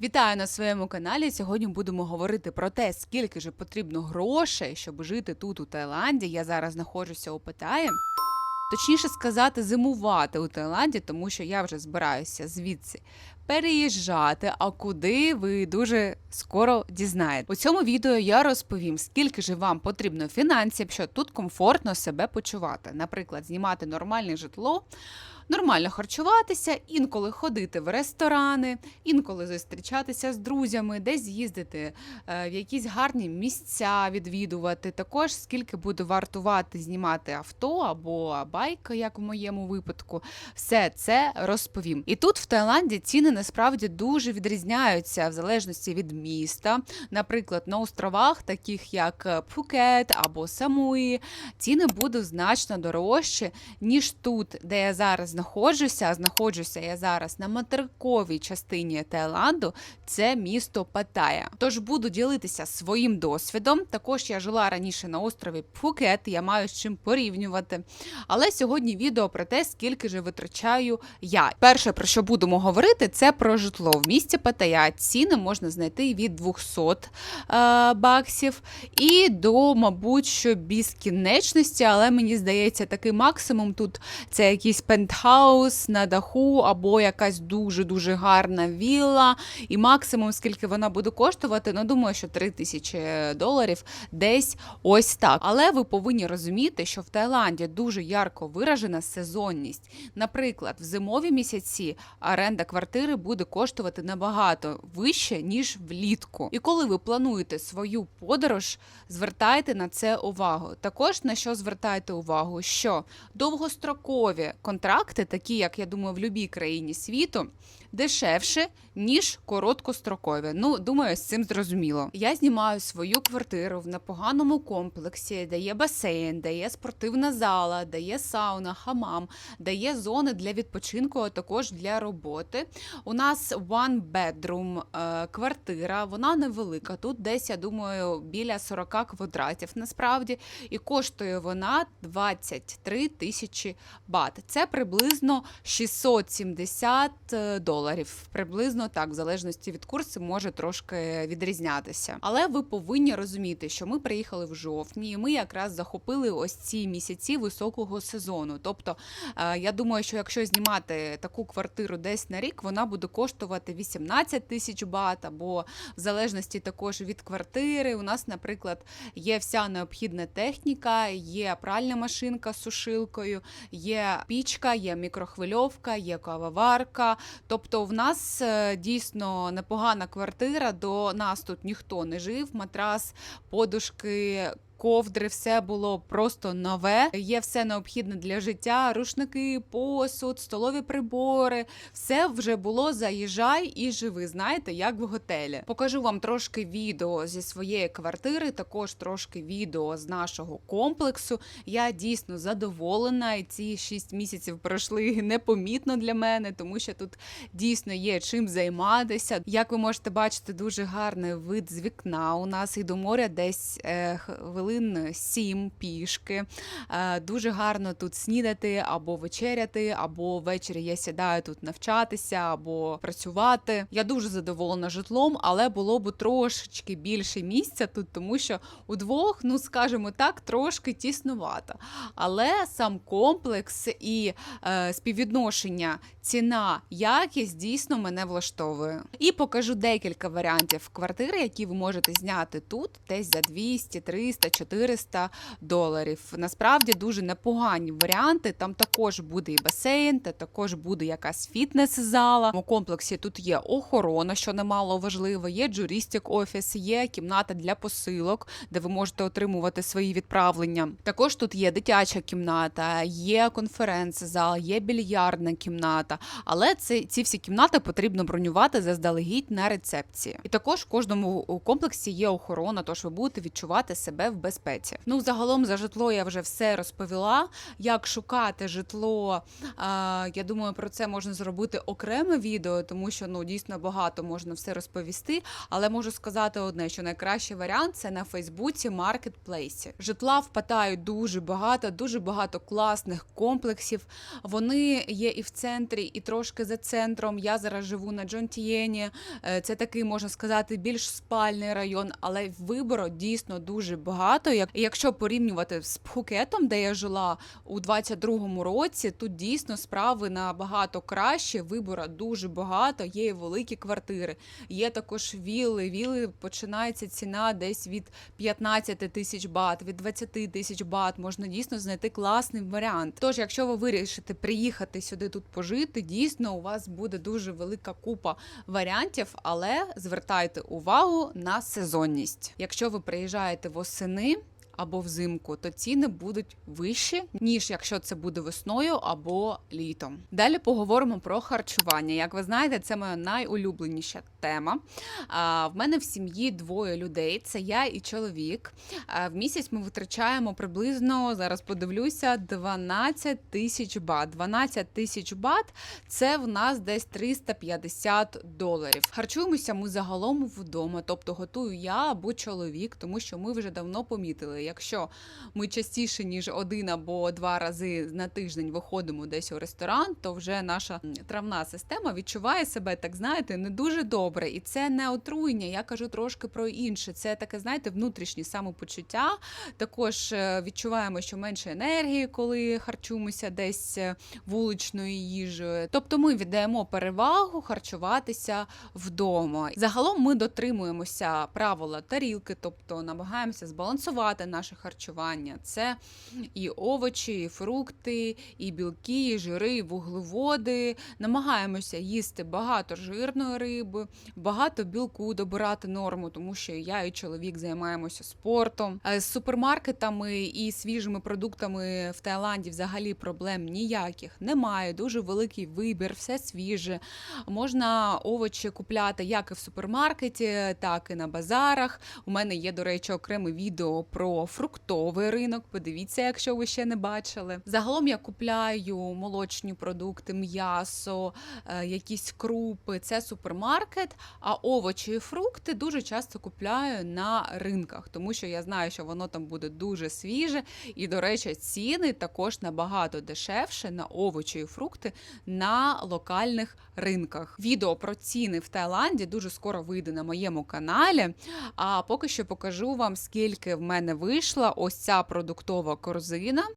Вітаю на своєму каналі. Сьогодні будемо говорити про те, скільки ж потрібно грошей, щоб жити тут, у Таїланді. Я зараз знаходжуся у Паттайі. Точніше сказати, зимувати у Таїланді, тому що я вже збираюся звідси переїжджати. А куди ви дуже скоро дізнаєте. У цьому відео я розповім, скільки ж вам потрібно фінансів, щоб тут комфортно себе почувати. Наприклад, знімати нормальне житло. Нормально харчуватися, інколи ходити в ресторани, інколи зустрічатися з друзями, десь їздити е, в якісь гарні місця відвідувати. Також скільки буде вартувати знімати авто або байк, як в моєму випадку, все це розповім. І тут в Таїланді ціни насправді дуже відрізняються в залежності від міста. Наприклад, на островах, таких як Пхукет або Самуї, ціни будуть значно дорожчі, ніж тут, де я зараз знаходжуся. А знаходжуся я зараз на материковій частині Таїланду, це місто Паттайя. Тож буду ділитися своїм досвідом. Також я жила раніше на острові Пхукет, я маю з чим порівнювати. Але сьогодні відео про те, скільки же витрачаю я. Перше, про що будемо говорити, це про житло. В місті Паттайя ціни можна знайти від 200 е, баксів і до, мабуть, що безкінечності, але мені здається, такий максимум тут це якийсь пентхаус на даху або якась дуже-дуже гарна вілла. І максимум, скільки вона буде коштувати, ну думаю, що 3 тисячі доларів десь ось так. Але ви повинні розуміти, що в Таїланді дуже ярко виражена сезонність. Наприклад, в зимові місяці оренда квартири буде коштувати набагато вище, ніж влітку. І коли ви плануєте свою подорож, звертайте на це увагу. Також на що звертайте увагу, що довгострокові контракти, такі як я думаю, в будь-якій країні світу, дешевше, ніж короткострокові. Ну, думаю, з цим зрозуміло. Я знімаю свою квартиру в непоганому комплексі, де є басейн, де є спортивна зала, де є сауна, хамам, де є зони для відпочинку, а також для роботи. У нас one bedroom е, квартира, вона невелика. Тут десь, я думаю, біля 40 квадратів насправді, і коштує вона 23 тисячі бат. Це приблизно 670 доларів. Приблизно так, в залежності від курсу, може трошки відрізнятися. Але ви повинні розуміти, що ми приїхали в жовтні, і ми якраз захопили ось ці місяці високого сезону. Тобто, е, я думаю, що якщо знімати таку квартиру десь на рік, вона буде коштувати 18 тисяч бат, або в залежності також від квартири. У нас, наприклад, є вся необхідна техніка, є пральна машинка з сушилкою, є пічка, є мікрохвильовка, є кавоварка. Тобто, в нас е, дійсно непогана квартира. До нас тут ніхто не жив. Матрас, подушки. Ковдри, все було просто нове. Є все необхідне для життя: рушники, посуд, столові прибори. Все вже було заїжджай і живи. Знаєте, як в готелі. Покажу вам трошки відео зі своєї квартири, також трошки відео з нашого комплексу. Я дійсно задоволена, і ці 6 місяців пройшли непомітно для мене, тому що тут дійсно є чим займатися. Як ви можете бачити, дуже гарний вид з вікна. У нас і до моря десь е, 7 пішки. Е, дуже гарно тут снідати або вечеряти, або ввечері я сідаю тут навчатися або працювати. Я дуже задоволена житлом, але було б трошечки більше місця тут, тому що удвох, ну скажімо так, трошки тіснувато. Але сам комплекс і е, співвідношення ціна, якість дійсно мене влаштовує. І покажу декілька варіантів квартири, які ви можете зняти тут, десь за 200, 300, 400 доларів. Насправді дуже непогані варіанти. Там також буде і басейн, та також буде якась фітнес-зала. У комплексі тут є охорона, що немало важливо. Є джуристик офіс, є кімната для посилок, де ви можете отримувати свої відправлення. Також тут є дитяча кімната, є конференц-зал, є більярдна кімната. Але це ці всі кімнати потрібно бронювати заздалегідь на рецепції. І також в кожному комплексі є охорона, тож ви будете відчувати себе в безпеці. Ну, загалом за житло я вже все розповіла. Як шукати житло, я думаю, про це можна зробити окреме відео, тому що ну дійсно багато можна все розповісти. Але можу сказати одне, що найкращий варіант це на Фейсбуці маркетплейсі. Житла впадають дуже багато, дуже багато класних комплексів. Вони є і в центрі, і трошки за центром. Я зараз живу на Джонтієні. Е, Це такий можна сказати більш спальний район, але вибору дійсно дуже багато. Як якщо порівнювати з Пхукетом, де я жила у 22-му році, тут дійсно справи набагато краще. Вибору дуже багато. Є і великі квартири, є також вілли. Вілли починається ціна десь від 15 тисяч бат, від 20 тисяч бат. Можна дійсно знайти класний варіант. Тож, якщо ви вирішите приїхати сюди тут пожити, дійсно у вас буде дуже велика купа варіантів, але звертайте увагу на сезонність. Якщо ви приїжджаєте восени. Okay Або взимку, то ціни будуть вищі, ніж якщо це буде весною або літом. Далі поговоримо про харчування. Як ви знаєте, це моя найулюбленіша тема. В мене в сім'ї двоє людей: це я і чоловік. В місяць ми витрачаємо приблизно зараз подивлюся 12 тисяч бат. 12 тисяч бат це в нас десь 350 доларів. Харчуємося ми загалом вдома, тобто готую я або чоловік, тому що ми вже давно помітили. Якщо ми частіше ніж один або два рази на тиждень виходимо десь у ресторан, то вже наша травна система відчуває себе, так знаєте, не дуже добре. І це не отруєння. Я кажу трошки про інше. Це таке, знаєте, внутрішнє самопочуття. Також е, відчуваємо, що менше енергії, коли харчуємося десь е, вуличною їжею. Тобто ми віддаємо перевагу харчуватися вдома. Загалом ми дотримуємося правила тарілки, тобто намагаємося збалансувати наше харчування. Це і овочі, і фрукти, і білки, і жири, і вуглеводи. Намагаємося їсти багато жирної риби, багато білку добирати норму, тому що я і чоловік займаємося спортом. Е, З супермаркетами і свіжими продуктами в Таїланді взагалі проблем ніяких немає. Дуже великий вибір, все свіже. Можна овочі купляти як і в супермаркеті, так і на базарах. У мене є, до речі, окреме відео про фруктовий ринок. Подивіться, якщо ви ще не бачили. Загалом я купляю молочні продукти, м'ясо, е, якісь крупи. Це супермаркет. А овочі і фрукти дуже часто купляю на ринках, тому що я знаю, що воно там буде дуже свіже. І, до речі, ціни також набагато дешевше на овочі і фрукти на локальних ринках. Відео про ціни в Таїланді дуже скоро вийде на моєму каналі. А поки що покажу вам, скільки в мене вийшла ось ця продуктова корзина.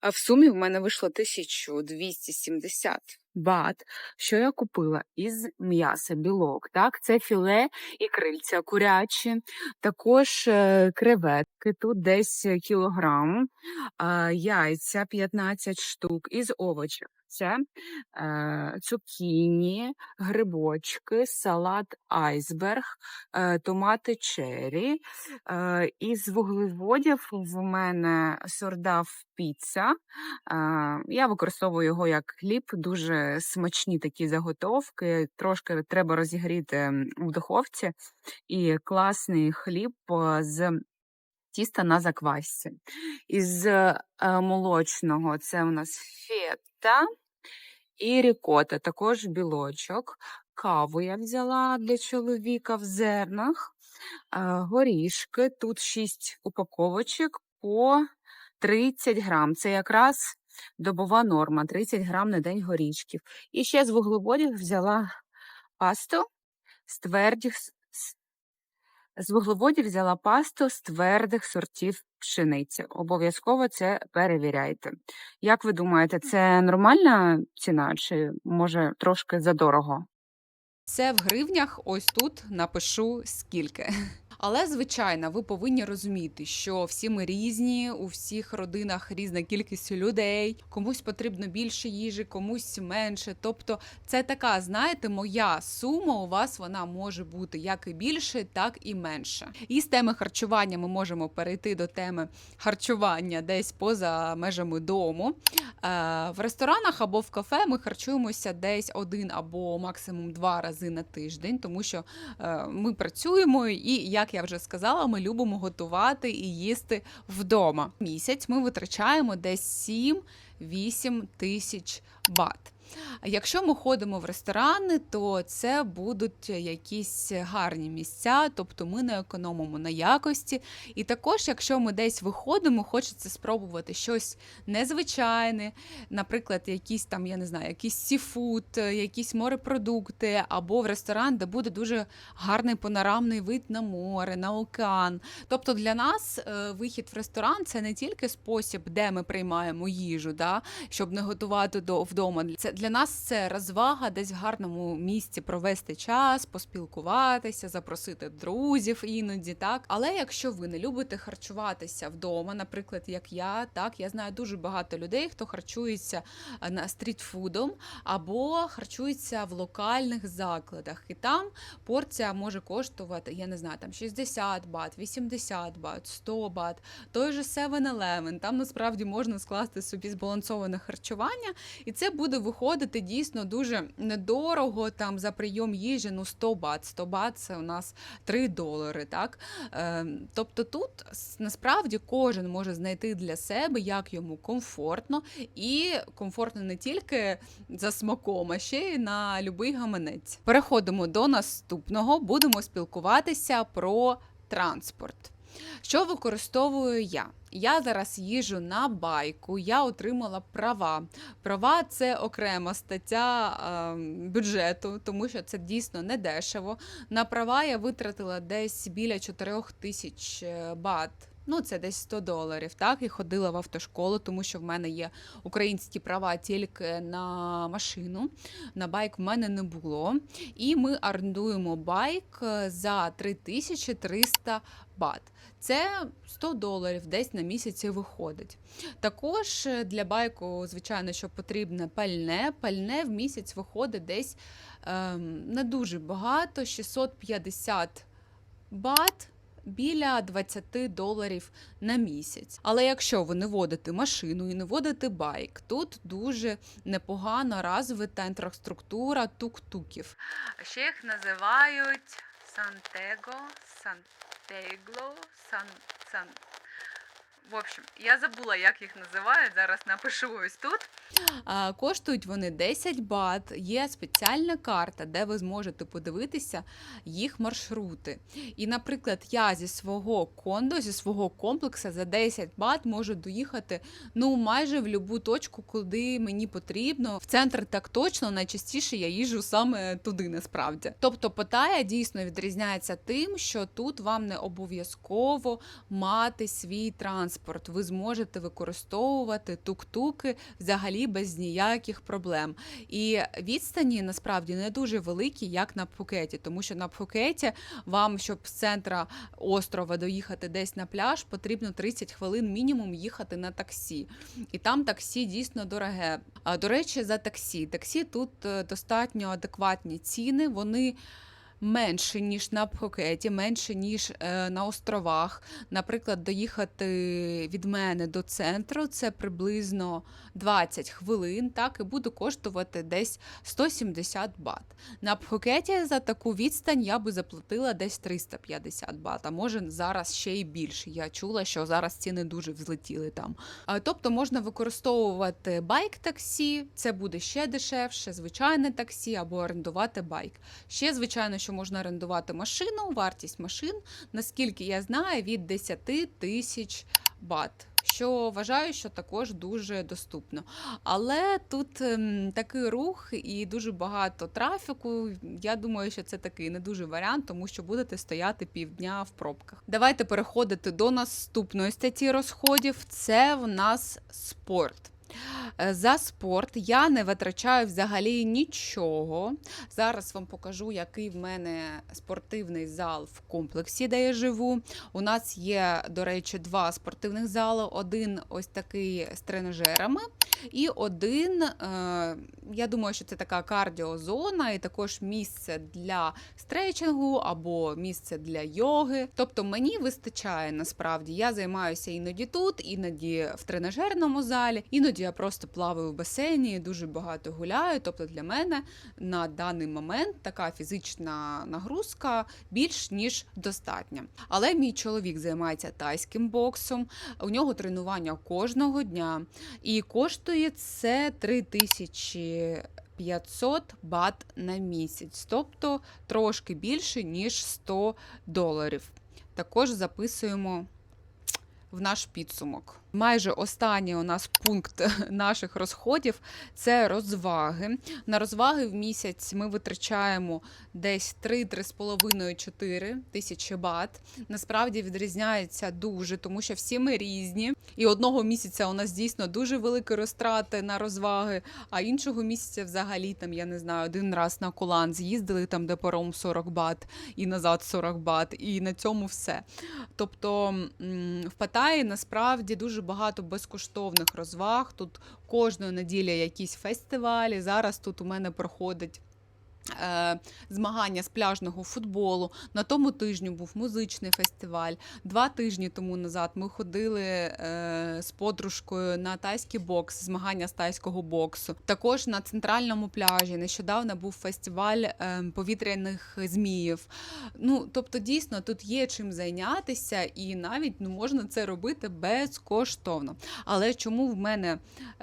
А в сумі в мене вийшло 1270 бат. Що я купила із м'яса, білок. Так, це філе і крильця курячі, також е, креветки, тут десь кілограм, яйця 15 штук із овочів. Це е, цукіні, грибочки, салат айсберг, е, томати черрі. Е, із вуглеводів в мене сордав піца. Я використовую його як хліб, дуже смачні такі заготовки. Трошки треба розігріти в духовці. І класний хліб з тіста на заквасці. Із молочного це у нас фета і рікота, також білочок. Каву я взяла для чоловіка в зернах, е, горішки. Тут 6 упаковочок по 30 грам. Це якраз добова норма, 30 грам на день горішків. І ще з вуглеводів взяла пасту з твердих з вуглеводів взяла пасту з твердих сортів пшениці. Обов'язково це перевіряйте. Як ви думаєте, це нормальна ціна чи може трошки задорого? Це в гривнях, ось тут напишу скільки. Але, звичайно, ви повинні розуміти, що всі ми різні, у всіх родинах різна кількість людей, комусь потрібно більше їжі, комусь менше. Тобто, це така, знаєте, моя сума у вас вона може бути як і більше, так і менше. І з теми харчування ми можемо перейти до теми харчування десь поза межами дому. Е, В ресторанах або в кафе ми харчуємося десь один або максимум два рази на тиждень, тому що е, ми працюємо, і як як я вже сказала, ми любимо готувати і їсти вдома. Місяць ми витрачаємо десь 7-8 тисяч бат. Якщо ми ходимо в ресторани, то це будуть якісь гарні місця, тобто ми не економимо на якості. І також, якщо ми десь виходимо, хочеться спробувати щось незвичайне, наприклад, якісь там, я не знаю, якийсь сіфуд, якісь морепродукти, або в ресторан, де буде дуже гарний панорамний вид на море, на океан. Тобто для нас е, вихід в ресторан це не тільки спосіб, де ми приймаємо їжу, да, щоб не готувати до вдома. Це для нас це розвага, десь в гарному місці провести час, поспілкуватися, запросити друзів іноді, так. Але якщо ви не любите харчуватися вдома, наприклад, як я, так я знаю дуже багато людей, хто харчується е, на стрітфудом або харчується в локальних закладах, і там порція може коштувати, я не знаю, там 60 бат, 80 бат, 100 бат, той же 7-Eleven, Там насправді можна скласти собі збалансоване харчування, і це буде виходити дійсно дуже недорого. Там за прийом їжі ну 100 бат. 100 бат це у нас 3 долари. Так? Е, тобто тут насправді кожен може знайти для себе, як йому комфортно, і комфортно не тільки за смаком, а ще й на будь-який гаманець. Переходимо до наступного. Будемо спілкуватися про транспорт. Що використовую я? Я зараз їжу на байку, я отримала права. Права це окрема стаття е, бюджету, тому що це дійсно не дешево. На права я витратила десь біля 4 тисяч е, бат. Ну, це десь 100 доларів, так, і ходила в автошколу, тому що в мене є українські права тільки на машину. На байк в мене не було. І ми орендуємо байк е, за 3300 бат. Це 100 доларів десь на місяці виходить. Також е, для байку, звичайно, що потрібне пальне. Пальне в місяць виходить десь ем, не дуже багато, 650 бат. Біля 20 доларів на місяць. Але якщо ви не водите машину і не водите байк, тут дуже непогано розвита інфраструктура тук-туків. Ще їх називають Сантего, Сантегло, Сан, Сан. В общем, я забула, як їх називають. Зараз напишу ось тут. А, коштують вони 10 бат. Є спеціальна карта, де ви зможете подивитися їх маршрути. І, наприклад, я зі свого кондо, зі свого комплексу за 10 бат можу доїхати ну майже в будь-яку точку, куди мені потрібно. В центр так точно найчастіше я їжджу саме туди, насправді. Тобто Паттайя дійсно відрізняється тим, що тут вам не обов'язково мати свій транспорт. Ви зможете використовувати тук-туки взагалі без ніяких проблем. І відстані насправді не дуже великі, як на Пхукеті, тому що на Пхукеті вам, щоб з центра острова доїхати десь на пляж, потрібно 30 хвилин мінімум їхати на таксі. І там таксі дійсно дороге. До речі, за таксі. Таксі тут е, достатньо адекватні ціни. Вони менше, ніж на Пхукеті, менше, ніж е, на островах. Наприклад, доїхати від мене до центру це приблизно 20 хвилин, так, і буде коштувати десь 170 бат. На Пхукеті за таку відстань я би заплатила десь 350 бат, а може зараз ще й більше. Я чула, що зараз ціни дуже взлетіли там. А, Тобто можна використовувати байк-таксі, це буде ще дешевше, звичайне таксі або орендувати байк. Ще, звичайно, що можна орендувати машину, вартість машин, наскільки я знаю, від 10 тисяч бат. Що вважаю, що також дуже доступно. Але тут ем, такий рух і дуже багато трафіку. Я думаю, що це такий не дуже варіант, тому що будете стояти півдня в пробках. Давайте переходити до наступної статті розходів. Це в нас спорт. Е, За спорт я не витрачаю взагалі нічого. Зараз вам покажу, який в мене спортивний зал в комплексі, де я живу. У нас є, до речі, два спортивних зали. Один ось такий з тренажерами, і один, е, я думаю, що це така кардіозона, і також місце для стретчингу або місце для йоги. Тобто мені вистачає насправді. Я займаюся іноді тут, іноді в тренажерному залі, іноді Іноді я просто плаваю в басейні, дуже багато гуляю. Тобто для мене на даний момент така фізична нагрузка більш ніж достатня. Але мій чоловік займається тайським боксом. У нього тренування кожного дня, і коштує це 3500 бат на місяць, тобто трошки більше ніж 100 доларів. Також записуємо в наш підсумок. Майже останній у нас пункт наших розходів це розваги. На розваги в місяць ми витрачаємо десь 3-3,5-4 тисячі бат. Насправді відрізняється дуже, тому що всі ми різні. І одного місяця у нас дійсно дуже великі розтрати на розваги, а іншого місяця взагалі там, я не знаю, один раз на кулан з'їздили там, де паром 40 бат і назад 40 бат, і на цьому все. Тобто в Паттайі насправді дуже багато безкоштовних розваг. Тут кожної неділі якісь фестивалі. Зараз тут у мене проходить. Е, Змагання з пляжного футболу. На тому тижні був музичний фестиваль. Два тижні тому назад ми ходили е, з подружкою на тайський бокс, змагання з тайського боксу. Також на центральному пляжі нещодавно був фестиваль е, повітряних зміїв. Ну, тобто, дійсно, тут є чим зайнятися, і навіть ну, можна це робити безкоштовно. Але чому в мене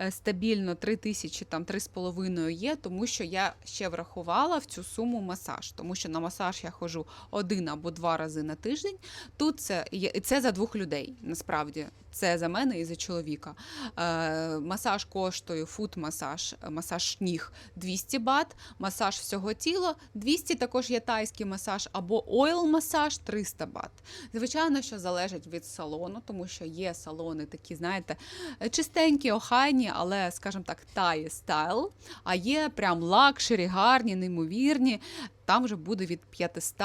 стабільно 3 тисячі, там 3,5 є, тому що я ще врахувала в цю суму масаж, тому що на масаж я ходжу один або два рази на тиждень. Тут це це за двох людей. Насправді це за мене і за чоловіка. Е, масаж коштує фут-масаж, масаж ніг 200 бат, масаж всього тіла 200, також є тайський масаж або ойл-масаж 300 бат. Звичайно, що залежить від салону, тому що є салони такі, знаєте, чистенькі, охайні, але, скажімо так, тає стайл. А є прям лакшері, гарні, неймовірні. Там вже буде від 500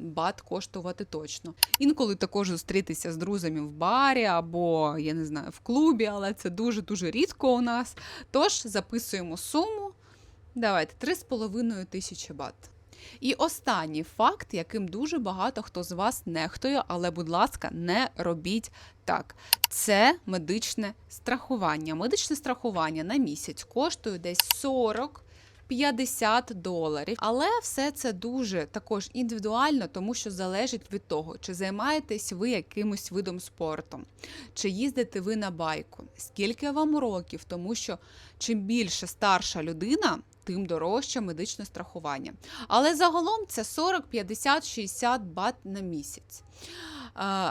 бат коштувати точно. Інколи також зустрітися з друзями в барі або, я не знаю, в клубі, але це дуже-дуже рідко у нас. Тож записуємо суму. Давайте 3,5 тисячі бат. І останній факт, яким дуже багато хто з вас нехтує, але, будь ласка, не робіть так. Це медичне страхування. Медичне страхування на місяць коштує десь 40 50 доларів. Але все це дуже також індивідуально, тому що залежить від того, чи займаєтесь ви якимось видом спорту, чи їздите ви на байку, скільки вам років, тому що чим більше старша людина. Тим дорожче медичне страхування. Але загалом це 40, 50, 60 бат на місяць.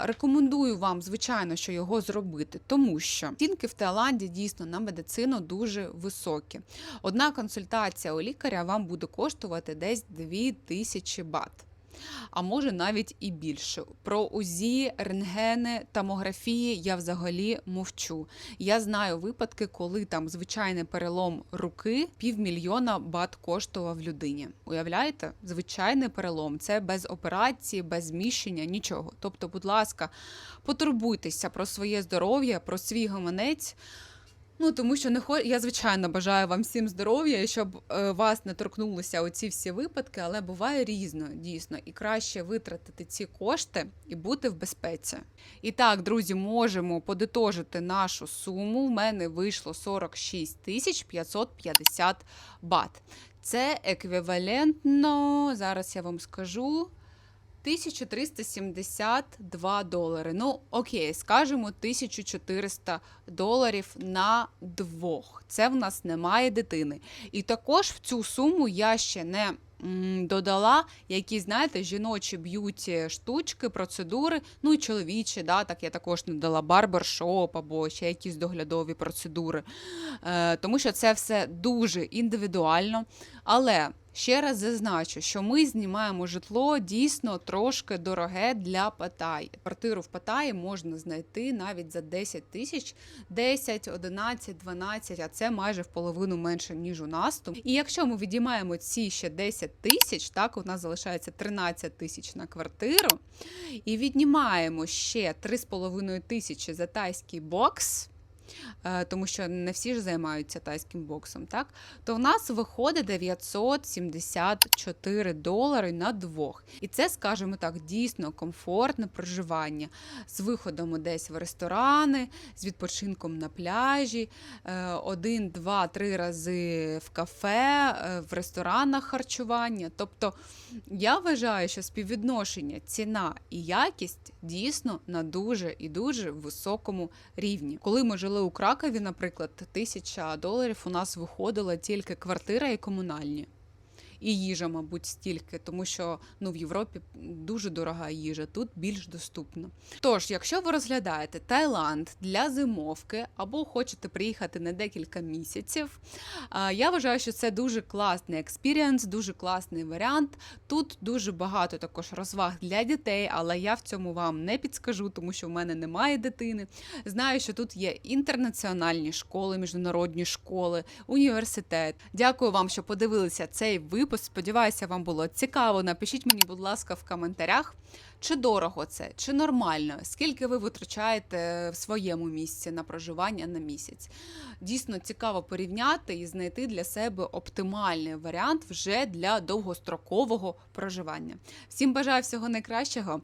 Рекомендую вам, звичайно, що його зробити, тому що цінки в Таїланді дійсно на медицину дуже високі. Одна консультація у лікаря вам буде коштувати десь 2000 бат. А може навіть і більше. Про УЗІ, рентгени, томографії я взагалі мовчу. Я знаю випадки, коли там звичайний перелом руки півмільйона бат коштував людині. Уявляєте? Звичайний перелом це без операції, без зміщення, нічого. Тобто, будь ласка, потурбуйтеся про своє здоров'я, про свій гаманець. Ну тому що не хо... я звичайно бажаю вам всім здоров'я, і щоб е, вас не торкнулися оці всі випадки, але буває різно, дійсно, і краще витратити ці кошти і бути в безпеці. І так, друзі, можемо подитожити нашу суму. У мене вийшло 46 тисяч 550 бат. Це еквівалентно, зараз я вам скажу. 1372 долари. Ну, окей, скажемо 1400 доларів на двох. Це в нас немає дитини. І також в цю суму я ще не додала якісь, знаєте, жіночі б'юті штучки, процедури, ну і чоловічі, да, так я також не дала барбершоп або ще якісь доглядові процедури. Е, тому що це все дуже індивідуально. Але ще раз зазначу, що ми знімаємо житло дійсно трошки дороге для Паттайі. Квартиру в Паттайі можна знайти навіть за 10 тисяч, 10, 11, 12, а це майже в половину менше, ніж у нас. І якщо ми відіймаємо ці ще 10 тисяч, так у нас залишається 13 тисяч на квартиру, і віднімаємо ще 3,5 тисячі за тайський бокс. Е, тому що не всі ж займаються тайським боксом, так? То в нас виходить 974 долари на двох. І це, скажімо так, дійсно комфортне проживання з виходом десь в ресторани, з відпочинком на пляжі, е, один, два, три рази в кафе, е, в ресторанах харчування. Тобто я вважаю, що співвідношення ціна і якість дійсно на дуже і дуже високому рівні. Коли ми жили у Кракові, наприклад, тисяча доларів у нас виходила тільки квартира і комунальні. І їжа, мабуть, стільки, тому що ну в Європі дуже дорога їжа, тут більш доступна. Тож, якщо ви розглядаєте Таїланд для зимовки або хочете приїхати на декілька місяців, я вважаю, що це дуже класний експірієнс, дуже класний варіант. Тут дуже багато також розваг для дітей, але я в цьому вам не підскажу, тому що в мене немає дитини. Знаю, що тут є інтернаціональні школи, міжнародні школи, університет. Дякую вам, що подивилися цей випуск. Сподіваюся, вам було цікаво. Напишіть мені, будь ласка, в коментарях, чи дорого це, чи нормально, скільки ви витрачаєте в своєму місці на проживання на місяць. Дійсно цікаво порівняти і знайти для себе оптимальний варіант вже для довгострокового проживання. Всім бажаю всього найкращого.